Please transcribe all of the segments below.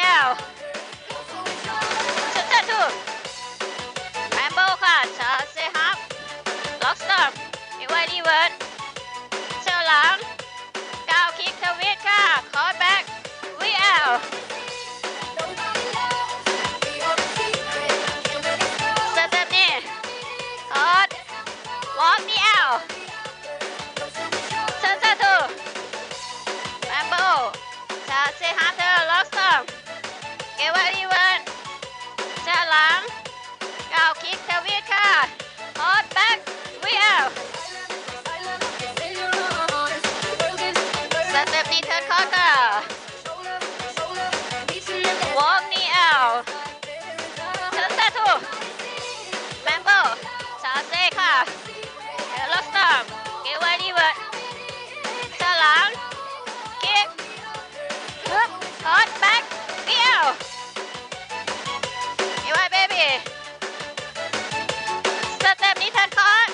ow. นเทิร์นคอร์เตอร์วอร์มนี่เอาเชิญซาทูแมนโบิลชาเซ่ค่ะล็อสตอมเกวานีเบิร์ดสลามคิกฮึบคอร์ดแบ็คเดียวเกวายเบบี้สเต็ปนี้เทิร์นคอร์ด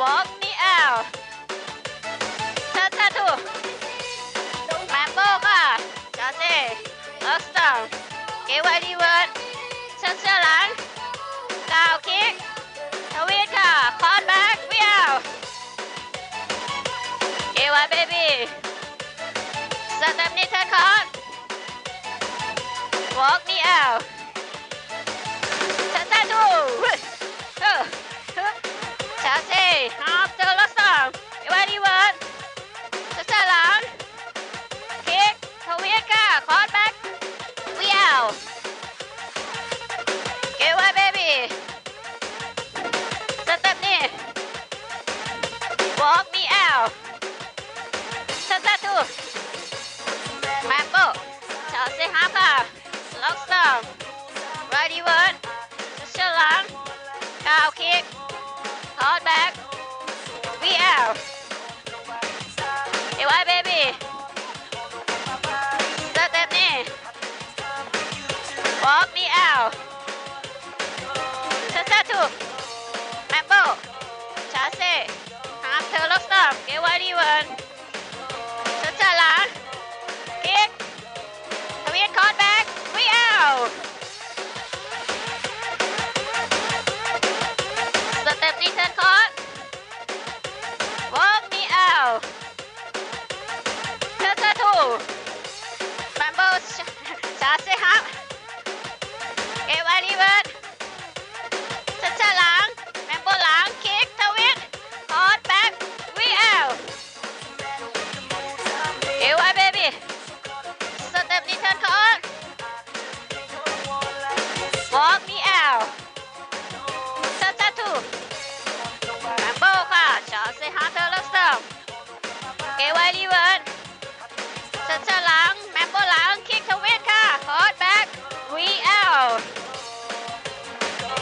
วอร์มนี่เอา walk me out ซาซาดูเออชาเซ่ lockdown. Righty one, Shalom, cow kick, hard back, we out. Hey, why baby? Stop that man. Walk me out. Mambo, Chase, หามเธอล็อกสามเกวาดีวัน Help me out. Santa Two. Rambo ค่ะ小 say 哈德勒斯。给我礼物。